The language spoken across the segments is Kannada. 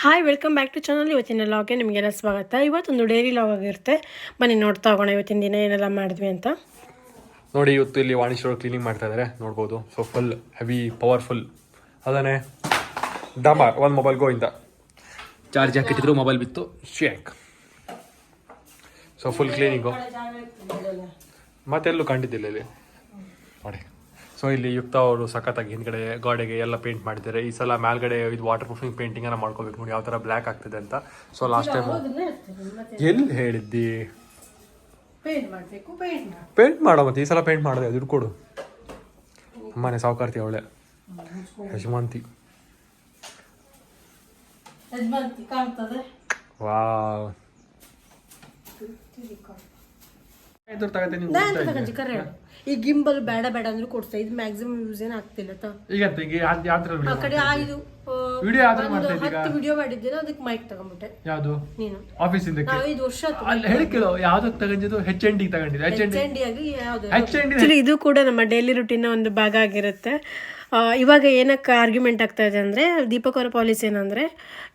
Hi welcome back to channel ಇವತ್ತಿನ ಲಾಗ್ಗೆ ನಿಮಗೆಲ್ಲ ಸ್ವಾಗತ. ಇವತ್ತೊಂದು ಡೈರಿ ಲಾಗ್ ಆಗಿರುತ್ತೆ ಬನ್ನಿ ನೋಡ್ತಾ ಹೋಗೋಣ ಇವತ್ತಿನ ದಿನ ಏನೆಲ್ಲ ಮಾಡಿದ್ವಿ ಅಂತ. ನೋಡಿ ಇವತ್ತು ಇಲ್ಲಿ ವಾಣಿಶ್ವರ ಕ್ಲೀನಿಂಗ್ ಮಾಡ್ತಾ ಇದಾರೆ. ನೋಡ್ಬೋದು. ಸೊ ಫುಲ್ ಹೆವಿ ಪವರ್ಫುಲ್ ಅದಾನೆ ಡಮಾರ್ ಒಂದು ಮೊಬೈಲ್ ಗೋಯಿಂದ ಚಾರ್ಜ್ ಹಾಕಿಟ್ಟಿದ್ರು ಮೊಬೈಲ್ ಬಿತ್ತು. ಶೇಕ್ ಸೊ ಫುಲ್ ಕ್ಲೀನಿಂಗು ಮತ್ತೆಲ್ಲೂ ಕಂಡಿದ್ದಿಲ್ಲ ಇಲ್ಲಿ. ನೋಡಿ. ಸೊ ಇಲ್ಲಿ ಯುಕ್ತ ಅವರು ಸಖತ್ತಾಗಿ ಹಿಂದ್ಗಡೆ ಗೋಡೆಗೆ ಎಲ್ಲ ಪೇಂಟ್ ಮಾಡಿದ್ದಾರೆ. ಈ ಸಲ ಮೇಲ್ಗಡೆ ಇದು ವಾಟರ್ ಪ್ರೂಫಿಂಗ್ ಪೇಂಟಿಂಗ್ ಅನ್ನ ಮಾಡ್ಕೋಬೇಕು ನೋಡಿ ಯಾವ ಥರ ಬ್ಲ್ಯಾಕ್ ಆಗ್ತಿದೆ ಅಂತ. ಸೊ ಲಾಸ್ಟ್ ಟೈಮ್ ಎಲ್ಲಿ ಹೇಳಿದ್ದಿ? ಪೇಂಟ್ ಮಾಡೋ. ಮತ್ತೆ ಈ ಸಲ ಪೇಂಟ್ ಮಾಡಿದೆ ದುಡ್ಡು ಕೊಡು. ಅಮ್ಮನೆ ಸಾವುಕಾರ್ತಿ ಅವಳೆ. ಯಜಮಾಂತಿ ಯಜಮಾಂತಿ ಕಾಣ್ತದೆ ವಾವ್ ಕರೆ. ಈ ಗಿಂಬಲ್ ಬೇಡ ಬೇಡ ಅಂದ್ರೆ ಕೊಡ್ತಾ ಇದು ಮ್ಯಾಕ್ಸಿಮಮ್ ಯೂಸ್ ಏನ್ ಆಗ್ತಿಲ್ಲ ತ. ಈಗ ಈಗ ಯಾವ್ದ್ರ ಆ ಕಡೆ ಆ ಇದು ವಿಡಿಯೋ ಯಾವ್ದ್ರ ಮಾಡ್ತಾ ಇದ್ದೀಗ ಹತ್ತು ವಿಡಿಯೋ ಮಾಡಿದ್ದೀನ ಅದಕ್ಕೆ ಮೈಕ್ ತಗೊಂಬಿಟ್ಟೆ. ಯಾವುದು? ನೀನು. ಆಫೀಸ್ ಇಂದ ನಾವು ಐದು ವರ್ಷ ಆಯ್ತು ಅಲ್ಲಿ ಹೇಳಿ ಕೇಳೋ ಯಾವ್ದಕ್ ತಗೊಂಡಿದ್ದು ಹೆಚ್ ಎನ್ ಡಿ ತಗೊಂಡಿದ್ದು ಹೆಚ್ ಎನ್ ಡಿ ಆಗಿ ಯಾವ್ದು? ಹೆಚ್ ಎನ್ ಡಿ ಇದು ಕೂಡ ನಮ್ಮ ಡೈಲಿ ರುಟೀನ್ ಒಂದು ಭಾಗ ಆಗಿರುತ್ತೆ. ಇವಾಗ ಏನಕ್ಕೆ ಆರ್ಗ್ಯುಮೆಂಟ್ ಆಗ್ತಾ ಇದೆ ಅಂದರೆ, ದೀಪಕ್ ಅವರ ಪಾಲಿಸಿ ಏನಂದರೆ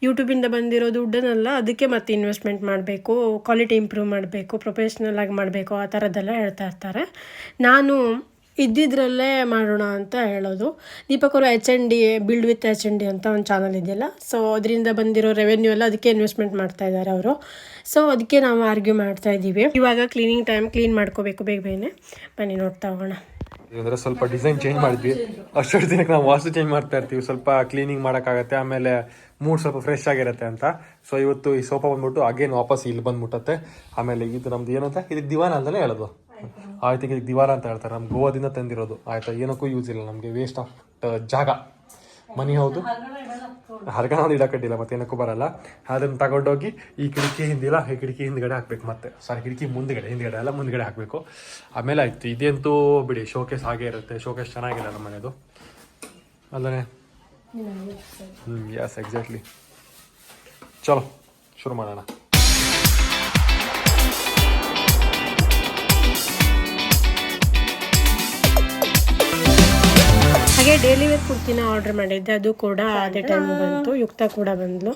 ಯೂಟ್ಯೂಬಿಂದ ಬಂದಿರೋ ದುಡ್ಡನ್ನೆಲ್ಲ ಅದಕ್ಕೆ ಮತ್ತೆ ಇನ್ವೆಸ್ಟ್ಮೆಂಟ್ ಮಾಡಬೇಕು ಕ್ವಾಲಿಟಿ ಇಂಪ್ರೂವ್ ಮಾಡಬೇಕು ಪ್ರೊಫೆಷ್ನಲ್ ಆಗಿ ಮಾಡಬೇಕು, ಆ ಥರದ್ದೆಲ್ಲ ಹೇಳ್ತಾ ಇರ್ತಾರೆ. ನಾನು ಇದ್ದಿದ್ರಲ್ಲೇ ಮಾಡೋಣ ಅಂತ ಹೇಳೋದು. ದೀಪಕ್ ಅವರು H N D build with H N D ಅಂತ ಒಂದು ಚಾನಲ್ ಇದೆಯಲ್ಲ ಸೊ ಅದರಿಂದ ಬಂದಿರೋ ರೆವೆನ್ಯೂ ಎಲ್ಲ ಅದಕ್ಕೆ ಇನ್ವೆಸ್ಟ್ಮೆಂಟ್ ಮಾಡ್ತಾ ಇದ್ದಾರೆ ಅವರು. ಸೊ ಅದಕ್ಕೆ ನಾವು ಆರ್ಗ್ಯೂ ಮಾಡ್ತಾ ಇದ್ದೀವಿ. ಇವಾಗ ಕ್ಲೀನಿಂಗ್ ಟೈಮ್ ಕ್ಲೀನ್ ಮಾಡ್ಕೋಬೇಕು ಬೇಗ ಬೇಗನೆ. ಬನ್ನಿ ನೋಡ್ತಾ ಹೋಗೋಣ. ಅಂದ್ರೆ ಸ್ವಲ್ಪ ಡಿಸೈನ್ ಚೇಂಜ್ ಮಾಡಿದ್ವಿ. ಅಷ್ಟೊಂದು ದಿನಕ್ಕೆ ನಾವು ವಾಸ್ತು ಚೇಂಜ್ ಮಾಡ್ತಾ ಇರ್ತೀವಿ. ಸ್ವಲ್ಪ ಕ್ಲೀನಿಂಗ್ ಮಾಡೋಕ್ಕಾಗತ್ತೆ, ಆಮೇಲೆ ಮೂಡ್ ಸ್ವಲ್ಪ ಫ್ರೆಶ್ ಆಗಿರುತ್ತೆ ಅಂತ. ಸೊ ಇವತ್ತು ಈ ಸೋಫಾ ಬಂದ್ಬಿಟ್ಟು ಅಗೇನ್ ವಾಪಸ್ ಇಲ್ಲಿ ಬಂದ್ಬಿಟ್ಟತ್ತೆ. ಆಮೇಲೆ ಇದು ನಮ್ದು ಏನಂತ ಇದಕ್ಕೆ ದಿವಾನ ಅಂತಾನೆ ಹೇಳೋದು. ಆಯ್ತು ಇದಕ್ಕೆ ದಿವಾನ ಅಂತ ಹೇಳ್ತಾರೆ. ನಮ್ಮ ಗೋವಾದಿಂದ ತಂದಿರೋದು. ಆಯ್ತಾ? ಏನಕ್ಕೂ ಯೂಸ್ ಇಲ್ಲ ನಮಗೆ. ವೇಸ್ಟ್ ಆಫ್ ಜಾಗ. ಮನಿ ಹೌದು. ಹರ್ಗಣ ಇಡಕಡ್ಡಿಲ್ಲ ಮತ್ತೆ ಏನಕ್ಕೂ ಬರಲ್ಲ. ಅದನ್ನ ತಗೊಂಡೋಗಿ ಈ ಕಿಟಕಿ ಹಿಂದಿಲ್ಲ ಈ ಕಿಟಕಿ ಹಿಂದ್ಗಡೆ ಹಾಕ್ಬೇಕು ಮತ್ತೆ. ಸಾರಿ ಕಿಟಕಿ ಮುಂದ್ಗಡೆ ಹಿಂದ್ಗಡೆ ಎಲ್ಲ ಮುಂದ್ಗಡೆ ಹಾಕಬೇಕು. ಆಮೇಲೆ ಆಯ್ತು. ಇದಂತೂ ಬಿಡಿ ಶೋಕೇಸ್ ಹಾಗೆ ಇರುತ್ತೆ. ಶೋಕೇಸ್ ಚೆನ್ನಾಗಿಲ್ಲ ನಮ್ಮ ಮನೆಯದು ಅಲ್ಲೇ ಹ್ಞೂ ಯಸ್ ಎಕ್ಸಾಕ್ಟ್ಲಿ ಚಲೋ. ಶುರು ಮಾಡೋಣ. ಹಾಗೆ ಡೈಲಿ ವೇರ್ ಕುರ್ತಿನ ಆರ್ಡರ್ ಮಾಡಿದ್ದೆ. ಅದು ಕೂಡ ಅದೇ ಟೈಮ್ ಬಂತು. ಯುಕ್ತ ಕೂಡ ಬಂದ್ಲು.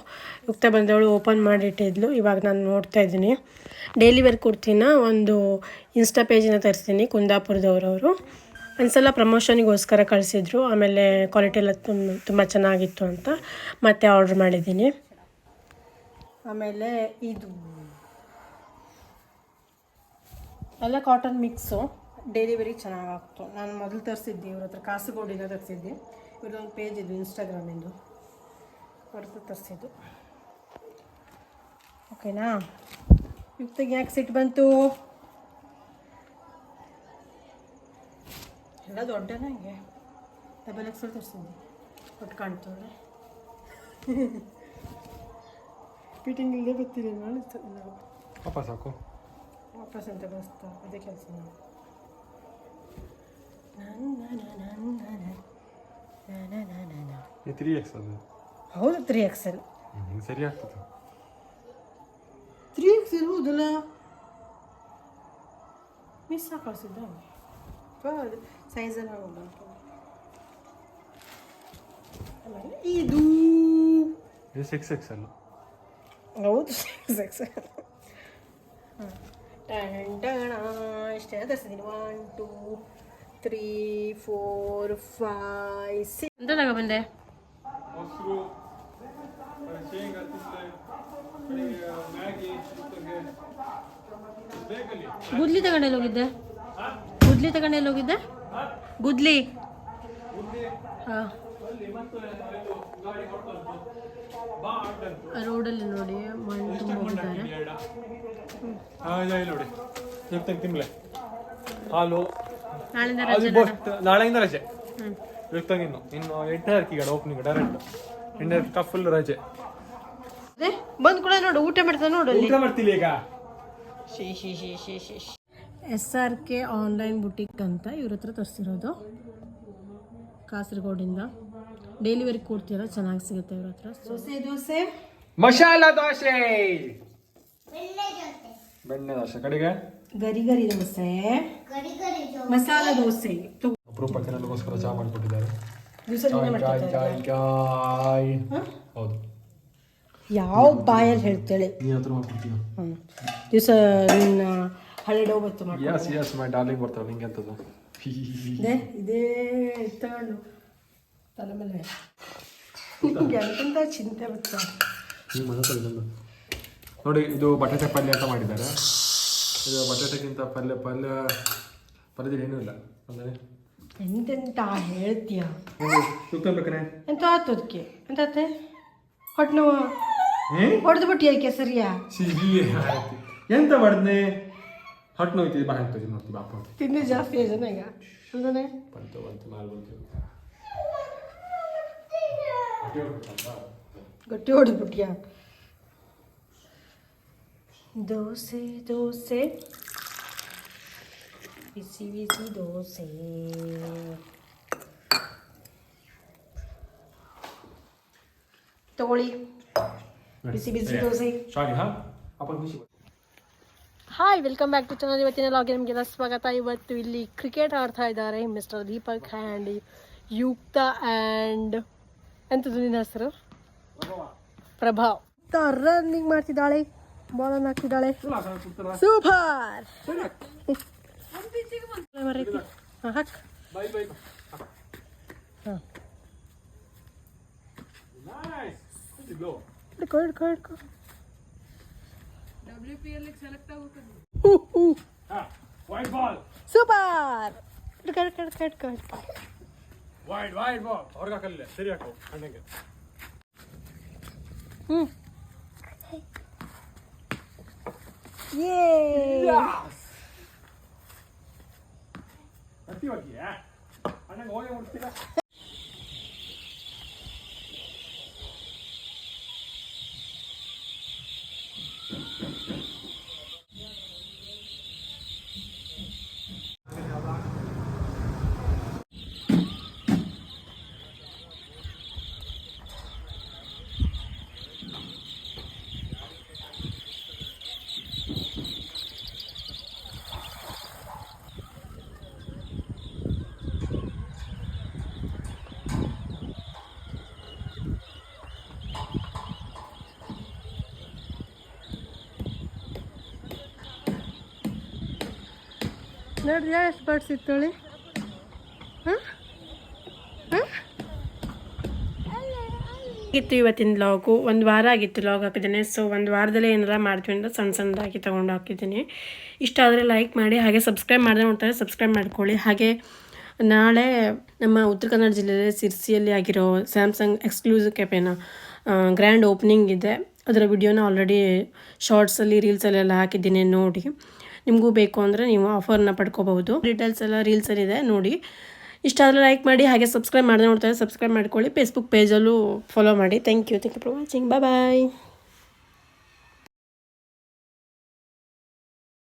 ಯುಕ್ತ ಬಂದವಳು ಓಪನ್ ಮಾಡಿಟ್ಟಿದ್ಲು. ಇವಾಗ ನಾನು ನೋಡ್ತಾ ಇದ್ದೀನಿ. ಡೈಲಿ ವೇರ್ ಕುರ್ತಿನ ಒಂದು ಇನ್ಸ್ಟಾ ಪೇಜಿನ ತರಿಸ್ತೀನಿ ಕುಂದಾಪುರದವರವರು. ಒಂದ್ಸಲ ಪ್ರಮೋಷನಿಗೋಸ್ಕರ ಕಳಿಸಿದ್ರು. ಆಮೇಲೆ ಕ್ವಾಲಿಟಿ ಎಲ್ಲ ತುಂಬ ತುಂಬ ಚೆನ್ನಾಗಿತ್ತು ಅಂತ ಮತ್ತೆ ಆರ್ಡರ್ ಮಾಡಿದ್ದೀನಿ. ಆಮೇಲೆ ಇದು. ಎಲ್ಲ ಕಾಟನ್ ಮಿಕ್ಸು ಡೆಲಿವರಿಗೆ ಚೆನ್ನಾಗಾಗ್ತು. ನಾನು ಮೊದಲು ತರಿಸಿದ್ದೆ ಇವ್ರ ಹತ್ರ ಕಾಸರಗೋಡಿನ ತರಿಸಿದ್ದೆ. ಇವ್ರದ್ದೊಂದು ಪೇಜ್ ಇದ್ದು ಇನ್ಸ್ಟಾಗ್ರಾಮಿಂದು ಅವ್ರದ್ದು ತರಿಸಿದ್ದು. ಓಕೆನಾ ಯುಕ್ತಿಗೆ ಯಾಕೆ ಸಿಟ್ಟು ಬಂತು? ಎಲ್ಲ ದೊಡ್ಡನೇ ಹಿಂಗೆ? ಡಬಲ್ ಎಕ್ಸಲ್ ತರಿಸಿದ್ದೆ. ಒಟ್ಟು ಕಾಣ್ತದೆ ಫಿಟ್ಟಿಂಗ್ ಇಲ್ಲದೆ ಗೊತ್ತಿಲ್ಲ ನಾನು ವಾಪಸ್ ಸಾಕು ವಾಪಸ್ ಅಂತ ಬಸ್ತಾ ಅದೇ ಕೆಲಸ. ನಾವು ಈ ತ್ರೀ ಎಕ್ಸ್ ಅದು ಹೌದು ತ್ರೀ ಎಕ್ಸೆಲ್ ಹ್ಮ್, ಸರಿ ಆಗ್ತದೆ ತ್ರೀ ಎಕ್ಸೆಲ್ ಹೌದಲ್ಲ ಮಿಸ್ ಕಳಿಸಿದ್ದ ಅದು ಸೈಜೆಲ್ಲ ಹೋಗಲ್ಲ ಆಮೇಲೆ ಇದು ಇದು ಸಿಕ್ಸ್ ಎಕ್ಸ್ ಅಲ್ಲ ಹೌದು ಸಿಕ್ಸ್ ಎಕ್ಸೆಲ್ ಟಣ ಇಷ್ಟೇ ತರಿಸಿದ್ದೀನಿ one two three four five six ಎಂತ ತಗೊಬಂದೆ ಗುದ್ಲಿ ತಗೊಂಡೆಲ್ಲಿ ಹೋಗಿದ್ದೆ? ಗುದ್ಲಿ ತಗೊಂಡೆಲ್ಲಿ ಹೋಗಿದ್ದೆ? ಗುದ್ಲಿ. ಹಾಂ. ರೋಡಲ್ಲಿ ನೋಡಿ ಮಣ್ಣು ತುಂಬ ಹೋಗಿದ್ದಾರೆ ನೋಡಿ. ತಿನ್ಲೆ. ಹಾಲು. ಅದು ರಜೆ ನಾಳೆಯಿಂದ ರಜೆ. ಹ್ಞೂ ಇವತ್ತು ಇನ್ನು ಇನ್ನು ಎಂಟನೇ ತಾರೀಕಿಗೆ ಓಪನಿಂಗ್ ಡೈರೆಕ್ಟ್ ಎಂಟನೇ ತಾರೀಕು ಫುಲ್ ರಜೆ. ಅದೇ ಬಂದ್ ಕೂಡ ನೋಡು ಊಟ ಮಾಡ್ತಾ ನೋಡು ಅಲ್ಲಿ. ಊಟ ಮಾಡ್ತಿಲ್ಲ ಈಗ? ಶಿ ಶಿ ಶಿ ಶಿ she S R K online boutique ಅಂತ ಇವ್ರ ಹತ್ರ ತರಿಸಿರೋದು. ಕಾಸರಗೋಡಿಂದ. ಡೆಲಿವರಿ ಕೊಡ್ತೀರಾ ಕೊಡ್ತೀರ ಚೆನ್ನಾಗಿ ಸಿಗುತ್ತೆ ಇವ್ರ ಹತ್ರ. ದೋಸೆ ದೋಸೆ? ಮಸಾಲ ದೋಸೆ! ಬೆಣ್ಣೆ ದೋಸೆ. ಕಡೆಗೆ? ಗರಿ ಗರಿ ದೋಸೆ. ಮಸಾಲ ದೋಸೆ. ಅಪರೂಪಕ್ಕೆ ನನಗೋಸ್ಕರ ಚಹಾ ಮಾಡಿಕೊಟ್ಟಿದ್ದಾರೆ ಚಾಯ್ ಚಾಯ್ ಚಾಯ್ ಹೌದು. ಯಾವ ಬಾಯಲ್ಲಿ ಹೇಳ್ತೇಳೆ? ನೀ ಹತ್ರ ಮಾಡ್ಕೊಡ್ತೀಯ? ದಿವಸ ನಿನ್ನ ಹಳೆ ಡೋಬತ್ತು ಮಾಡಿ ಯಸ್ ಯಸ್ ಮೈ ಡಾರ್ಲಿಂಗ್ ಬರ್ತಾವೆ ನಿಂಗೆ ಅಂತದ್ದು ಇದೇ ತಗೊಂಡು ತಲೆ ಮೇಲೆ. ನಿಂಗೆ ಎಂತ ಚಿಂತೆ ಬರ್ತದೆ? ನಿಮ್ಮ ಮನೆ ನೋಡಿ ಇದು ಬಟಾಟೆ ಪಲ್ಯ ಅಂತ ಮಾಡಿದ್ದಾರೆ. ಇದು ಬಟಾಟೆಗಿಂತ ಪಲ್ಯ ಪಲ್ಯ ಪಲ್ಯದಲ್ಲಿ ಏನೂ ಇಲ್ಲ. ಅಂದರೆ ಎಂತೆಂತ ಹೇಳ್ತೀಯ ಸುತ್ತಬೇಕನೆ ಎಂತ ಆತು ಅದಕ್ಕೆ ಎಂತ ಆತೆ ಹೊಟ್ಟೆ ನೋವು ಹೊಡೆದು ಬಿಟ್ಟು ಅದಕ್ಕೆ ಸರಿಯಾ ಸಿಹಿ ಎಂತ ಮಾಡಿದ್ನೆ ಹೊಟ್ಟೆ ನೋಯ್ತಿದ್ದೆ ಬಾ ಹಾಕ್ತದೆ ನೋಡ್ತೀವಿ ಬಾಪ ತಿಂಡಿ ಜಾಸ್ತಿ ಜನ ಈಗ ಅಲ್ದಾನೆ ಬಂತು ಬಂತು ಮಾಲ್ ಬಂತು ಗಟ್ಟಿ ಹೊಡೆದ್ಬಿಟ್ಯಾ ದೋಸೆ ದೋಸೆ ಬಿಸಿ ಬಿಸಿ ದೋಸೆ ತಗೊಳ್ಳಿ ಬಿಸಿ ಬಿಸಿ dosa hi welcome back to channel ಇವತ್ತಿನ ಲಾಗಿ ನಿಮಗೆಲ್ಲ ಸ್ವಾಗತ. ಇವತ್ತು ಇಲ್ಲಿ ಕ್ರಿಕೆಟ್ ಆಡ್ತಾ ಇದ್ದಾರೆ mister Deepak and Yukta and ಎಂಥದ್ದು ನಿನ್ನ ಹೆಸರು? ಪ್ರಭಾವ್ ರನ್ನಿಂಗ್ ಮಾಡ್ತಿದ್ದಾಳೆ ಬಾಲನ್ನು ಹಾಕ್ತಿದ್ದಾಳೆ. ಸೂಪರ್ എടുക്കോ എടുക്കോ എടുക്കോ സൂപ്പർ എടുക്ക എടുക്ക എടുക്ക എടുക്ക എടുക്ക വൈഡ് വൈഡ് ബോൾ ഓർക്ക കല്ല് ശരിയാക്കോ കണ്ണെങ്കിൽ യേ 地方点，反正我也不知道。ನೋಡಿದ್ಯಾ ಎಷ್ಟು ಬರ್ಡ್ಸ್ ಇತ್ತೋಳಿ ಹಾಂ ಇತ್ತು ಇವತ್ತಿನ ಲಾಗು ಒಂದು ವಾರ ಆಗಿತ್ತು ಲಾಗ್ ಹಾಕಿದ್ದೇನೆ. ಸೊ ಒಂದು ವಾರದಲ್ಲಿ ಏನಾರ ಮಾಡ್ತೀವಿ ಅಂತ ಸಣ್ಣ ಸಣ್ಣದಾಗಿ ತೊಗೊಂಡು ಹಾಕಿದ್ದೀನಿ. ಇಷ್ಟ ಆದರೆ ಲೈಕ್ ಮಾಡಿ, ಹಾಗೆ ಸಬ್ಸ್ಕ್ರೈಬ್ ಮಾಡಿದ್ರೆ ನೋಡ್ತಾರೆ ಸಬ್ಸ್ಕ್ರೈಬ್ ಮಾಡ್ಕೊಳ್ಳಿ. ಹಾಗೆ ನಾಳೆ ನಮ್ಮ ಉತ್ತರ ಕನ್ನಡ ಜಿಲ್ಲೆಯಲ್ಲಿ ಸಿರ್ಸಿಯಲ್ಲಿ ಆಗಿರೋ ಸ್ಯಾಮ್ಸಂಗ್ ಎಕ್ಸ್ಕ್ಲೂಸಿವ್ ಕೆಫೆನ ಗ್ರ್ಯಾಂಡ್ ಓಪನಿಂಗ್ ಇದೆ. ಅದರ ವಿಡಿಯೋನ ಆಲ್ರೆಡಿ ಶಾರ್ಟ್ಸಲ್ಲಿ ರೀಲ್ಸಲ್ಲೆಲ್ಲ ಹಾಕಿದ್ದೀನಿ ನೋಡಿ. ನಿಮಗೂ ಬೇಕು ಅಂದರೆ ನೀವು ಆಫರ್ನ ಪಡ್ಕೋಬಹುದು. ಡೀಟೇಲ್ಸ್ ಎಲ್ಲ ರೀಲ್ಸ್ ಇದೆ, ನೋಡಿ. ಇಷ್ಟ ಆದರೆ ಲೈಕ್ ಮಾಡಿ, ಹಾಗೆ ಸಬ್ಸ್ಕ್ರೈಬ್ ಮಾಡಿದ್ರೆ ನೋಡ್ತಾರೆ ಸಬ್ಸ್ಕ್ರೈಬ್ ಮಾಡ್ಕೊಳ್ಳಿ. ಫೇಸ್ಬುಕ್ ಪೇಜಲ್ಲೂ ಫಾಲೋ ಮಾಡಿ. Thank you thank you for watching bye bye